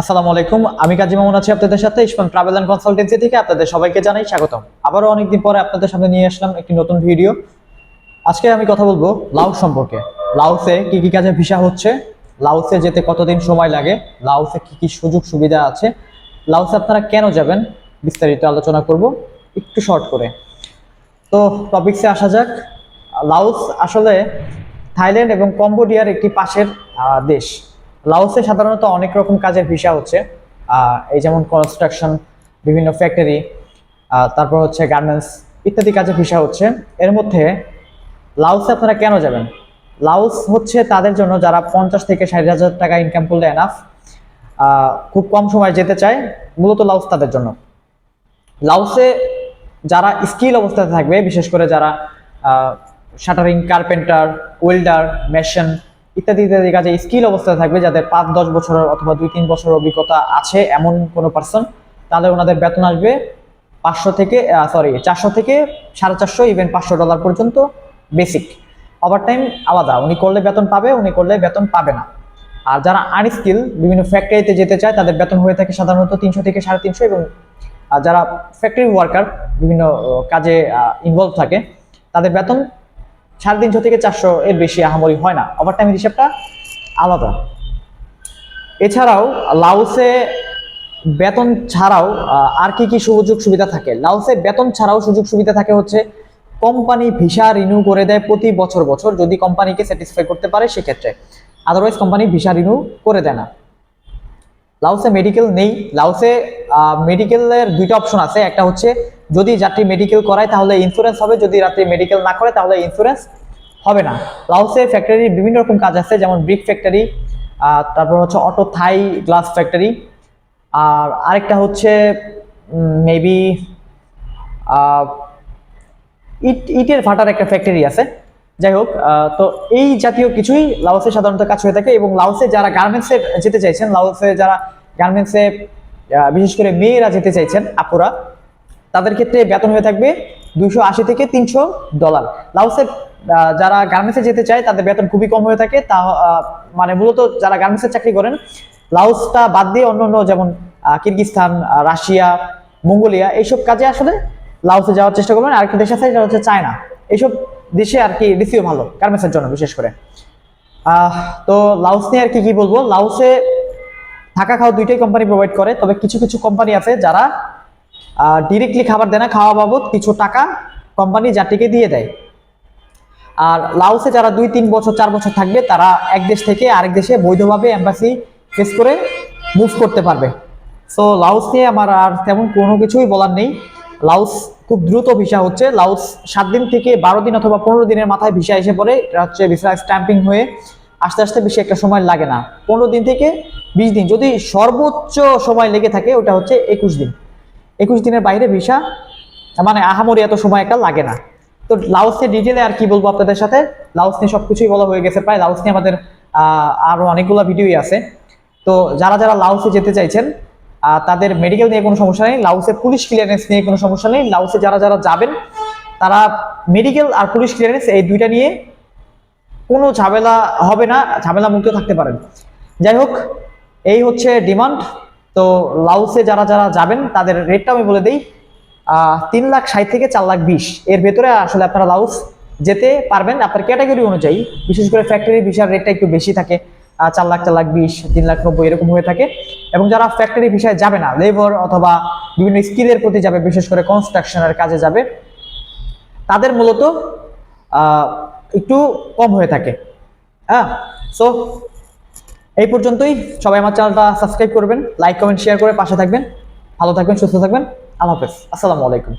আসসালামু আলাইকুম, আমি কাজী মামুন আছি আপনাদের সাথে ইসমান ট্রাভেল অ্যান্ড কনসালটেন্সি থেকে আপনাদের সবাইকে জানাই স্বাগতম। আবারও অনেকদিন পরে আপনাদের সামনে নিয়ে আসলাম একটি নতুন ভিডিও। আজকে আমি কথা বলব লাউস সম্পর্কে। লাউসে কি কি কাজে ভিসা হচ্ছে, লাউসে যেতে কতদিন সময় লাগে, লাউসে কি কি সুযোগ সুবিধা আছে, লাউসে আপনারা কেন যাবেন, বিস্তারিত আলোচনা করব একটু শর্ট করে। তো টপিকসে আসা যাক। লাউস আসলে থাইল্যান্ড এবং কম্বোডিয়ার একটি পাশের দেশ। লাওসে সাধারণত অনেক রকম কাজের ভিসা হচ্ছে। এই যেমন কনস্ট্রাকশন বিভিন্ন ফ্যাক্টরি তারপর হচ্ছে গার্মেন্টস ইত্যাদি কাজের ভিসা হচ্ছে। এর মধ্যে লাউসে আপনারা কেন যাবেন? লাউস হচ্ছে তাদের জন্য যারা পঞ্চাশ থেকে ষাট হাজার টাকা ইনকাম করলে এনাফ খুব কম সময় যেতে চায়, মূলত লাউস তাদের জন্য। লাউসে যারা স্কিল অবস্থাতে থাকবে, বিশেষ করে যারা শাটারিং কার্পেন্টার ওয়েল্ডার মেশিন ইত্যাদি ইত্যাদি। কাজে স্কিল অবস্থায় থাকবে যাদের পাঁচ, দশ বছরের অথবা দুই, তিন বছরের অভিজ্ঞতা আছে এমন কোনো পার্সন তাহলে ওনাদের বেতন আসবে পাঁচশো থেকে সরি চারশো থেকে সাড়ে চারশো ইভেন পাঁচশো ডলার পর্যন্ত বেসিক ওভার টাইম আলাদা। উনি করলে বেতন পাবে, উনি করলে বেতন পাবে না। আর যারা আনস্কিল বিভিন্ন ফ্যাক্টরিতে যেতে চায়, তাদের বেতন হয়ে থাকে সাধারণত তিনশো থেকে সাড়ে তিনশো এবং যারা ফ্যাক্টরি ওয়ার্কার বিভিন্ন কাজে ইনভলভ থাকে, তাদের বেতন সাড়ে তিনশো থেকে চারশো এর বেশি আহামরি হয় না। ওভার টাইম হিসাবটা আলাদা। এছাড়াও লাউসে বেতন ছাড়াও আর কি কি সুযোগ সুবিধা থাকে? লাউসে বেতন ছাড়াও সুযোগ সুবিধা থাকে হচ্ছে কোম্পানি ভিসা রিনিউ করে দেয় প্রতি বছর বছর যদি কোম্পানিকে স্যাটিসফাই করতে পারে সেক্ষেত্রে। আদারওয়াইজ কোম্পানি ভিসা রিনিউ করে দেয় না। লাউসে মেডিকেল নেই। লাউসে মেডিকেলের দুইটা অপশন আছে। একটা হচ্ছে যদি যাত্রী মেডিকেল করায়, তাহলে ইন্স্যুরেন্স হবে। যদি রাত্রি মেডিকেল না করে, তাহলে ইন্স্যুরেন্স হবে না। লাউসে ফ্যাক্টরির বিভিন্ন রকম কাজ আছে, যেমন ব্রিক ফ্যাক্টরি তারপর হচ্ছে অটো থাই গ্লাস ফ্যাক্টরি আর আরেকটা হচ্ছে মেবি ইট, ইটের ভাটার একটা ফ্যাক্টরি আছে। যাই হোক তো এই জাতীয় কিছুই লাউসে সাধারণত কাজ হয়ে থাকে এবং লাউসে যারা গার্মেন্টসে যেতে চাইছেন, লাউসে যারা গার্মেন্টসে বিশেষ করে মেয়েরা যেতে চাইছেন, আপুরা তাদের ক্ষেত্রে বেতন হয়ে থাকবে দুইশো আশি থেকে তিনশো ডলার। আহ, যারা গার্মেন্টসে যেতে চায় তাদের বেতন খুবই কম হয়ে থাকে। তা মানে মূলত যারা গার্মেন্টসে চাকরি করেন লাওসটা বাদ দিয়ে অন্য অন্য যেমন কিরগিস্তান রাশিয়া মঙ্গোলিয়া এইসব কাজে আসলে লাউসে যাওয়ার চেষ্টা করবেন। আরেকটা দেশ আছে সেটা হচ্ছে চায়না। এইসব দেশে আর কি রিসিও ভালো গার্মেন্টসের জন্য বিশেষ করে। তো লাউস নিয়ে আর কি কি বলব? লাউসে থাকা খাওয়া দুইটাই কোম্পানি প্রোভাইড করে তবে কিছু কিছু কোম্পানি আছে যারা ডিরেক্টলি খাবার দেয় না খাওয়া বাবদ কিছু টাকা কোম্পানি যাত্রীকে দিয়ে দেয়। আর লাউসে যারা দুই, তিন বছর, চার বছর থাকবে, তারা এক দেশ থেকে আরেক দেশে বৈধভাবে এম্বাসি ফেস করে মুভ করতে পারবে। সো লাউস নিয়ে আমার আর তেমন কোনো কিছুই বলার নেই। লাউস খুব দ্রুত ভিসা হচ্ছে। লাউস সাত দিন থেকে বারো দিন অথবা পনেরো দিনের মাথায় ভিসা এসে পড়ে। এটা হচ্ছে ভিসা স্ট্যাম্পিং হয়ে আস্তে আস্তে বেশি একটা সময় লাগে না। পনেরো দিন থেকে বিশ দিন। যদি সর্বোচ্চ সময় লেগে থাকে, ওটা হচ্ছে একুশ দিন। একুশ দিনের বাইরে ভিসা মানে আহামরি এত সময় একটা লাগে না। তো লাউসের ডিটেলে আর কি বলব আপনাদের সাথে? লাউস নিয়ে সবকিছুই বলা হয়ে গেছে প্রায়। লাউস নিয়ে আমাদের আহ, আরও অনেকগুলো ভিডিওই আছে। তো যারা যারা লাউসে যেতে চাইছেন তাদের মেডিকেল নিয়ে কোনো সমস্যা নেই লাউসে পুলিশ ক্লিয়ারেন্স নিয়ে কোনো সমস্যা নেই। লাউসে যারা যারা যাবেন তারা মেডিকেল আর পুলিশ ক্লিয়ারেন্স এই দুইটা নিয়ে কোনো ঝামেলা হবে না ঝামেলা মুক্ত থাকতে পারেন। যাই হোক এই হচ্ছে ডিমান্ড তো লাউসে যারা যারা যাবেন, তাদের রেটটা আমি বলে দিই তিন লাখ ষাট থেকে চার লাখ বিশ। এর ভেতরে আসলে আপনারা লাউস যেতে পারবেন। আপনার ক্যাটাগরি অনুযায়ী, বিশেষ করে ফ্যাক্টরি ভিসার রেটটা একটু বেশি থাকে চার লাখ চার লাখ বিশ, তিন লাখ নব্বই এরকম হয়ে থাকে। এবং যারা ফ্যাক্টরি ভিসায় যাবে না লেবার অথবা বিভিন্ন স্কিলের প্রতি যাবে, বিশেষ করে কনস্ট্রাকশনের কাজে যাবে, তাদের মূলত একটু কম হয়ে থাকে। হ্যাঁ সো এই পর্যন্তই। সবাই আমার চ্যানেলটা সাবস্ক্রাইব করবেন, লাইক, কমেন্ট শেয়ার করে পাশে থাকবেন। ভালো থাকবেন, সুস্থ থাকবেন। আল্লাহ হাফেজ। আসসালামু আলাইকুম।